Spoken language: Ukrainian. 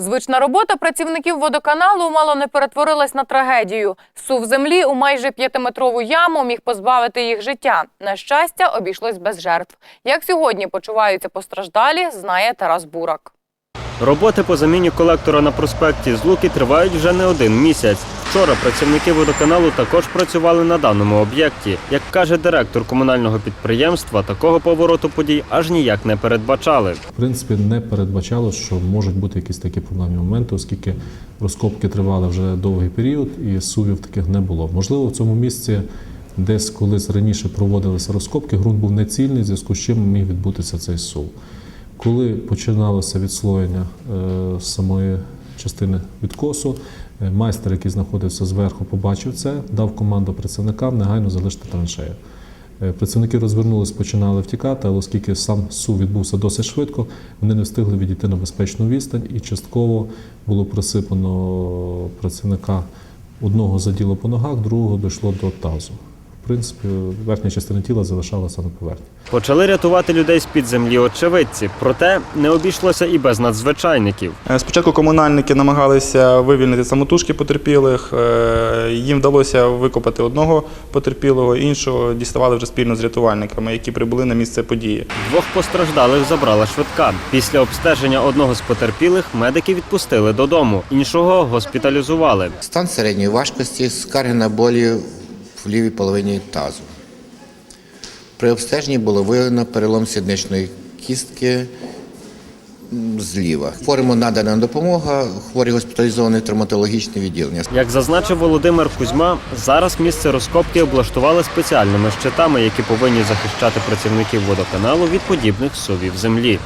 Звична робота працівників водоканалу мало не перетворилась на трагедію. Сув землі у майже п'ятиметрову яму міг позбавити їх життя. На щастя, обійшлось без жертв. Як сьогодні почуваються постраждалі, знає Тарас Бурак. Роботи по заміні колектора на проспекті Злуки тривають вже не один місяць. Вчора працівники водоканалу також працювали на даному об'єкті. Як каже директор комунального підприємства, такого повороту подій аж ніяк не передбачали. В принципі, не передбачало, що можуть бути якісь такі проблемні моменти, оскільки розкопки тривали вже довгий період і сувів таких не було. Можливо, в цьому місці десь колись раніше проводилися розкопки, ґрунт був нецільний, в зв'язку з чим міг відбутися цей сув. Коли починалося відслоєння е, самої частини відкосу, майстер, який знаходився зверху, побачив це, дав команду працівникам негайно залишити траншею. Е, Працівники розвернулись, починали втікати, але оскільки сам СУ відбувся досить швидко, вони не встигли відійти на безпечну відстань і частково було присипано працівника одного заділо по ногах, другого дійшло до тазу. Принципі, верхня частина тіла залишалася на поверхні. Почали рятувати людей з-під землі очевидці, проте не обійшлося і без надзвичайників. Е, Спочатку комунальники намагалися вивільнити самотужки потерпілих. Е, Їм вдалося викопати одного потерпілого, іншого діставали вже спільно з рятувальниками, які прибули на місце події. Двох постраждалих забрала швидка. Після обстеження одного з потерпілих медики відпустили додому, іншого госпіталізували. Стан середньої важкості, скарги на болі в лівій половині тазу. При обстеженні було виявлено перелом сідничної кістки зліва. Хворому надана допомога, хворий госпіталізований в травматологічне відділення. Як зазначив Володимир Кузьма, зараз місце розкопки облаштували спеціальними щитами, які повинні захищати працівників водоканалу від подібних сувів землі.